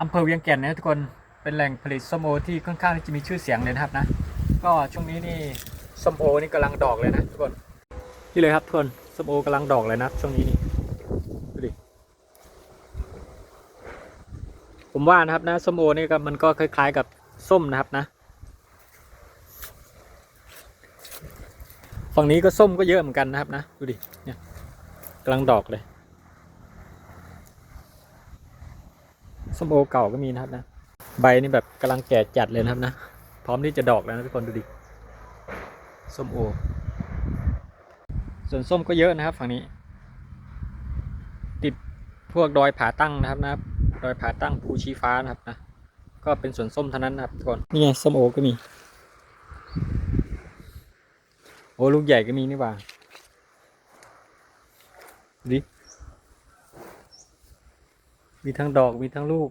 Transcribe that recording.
อำเภอเวียงแก่นนะทุกคนเป็นแหล่งผลิตส้มโอที่ค่อนข้างที่จะมีชื่อเสียงเลยนะครับนะ ก็ช่วงนี้นี่ส้มโอนี่กำลังดอกเลยนะทุกคนนี่เลยครับทุกคนส้มโอกำลังดอกเลยนะช่วงนี้นี่ดูดิผมว่านะครับนะส้มโอนี่ก็มันก็คล้าย ๆ กับส้มนะครับนะ ฝั่งนี้ก็ส้มก็เยอะเหมือนกันนะครับนะดูดิเนี่ยกำลังดอกเลย ส้มโอเก่าก็มีนะครับนะ ใบนี่แบบกำลังแก่จัดเลยนะครับนะ พร้อมที่จะดอกแล้วนะทุกคนดูดิ ส้มโอ ส่วนส้มก็เยอะนะครับ ฝั่งนี้ ติดพวกดอยผาตั้งนะครับนะดอยผาตั้งภูชีฟ้านะครับนะ ก็เป็นสวนส้มเท่านั้นนะครับทุกคน นี่ไงส้มโอก็มี โอ้ลูกใหญ่ก็มีนี่ว่าดิ มีทั้งดอกมีทั้งลูก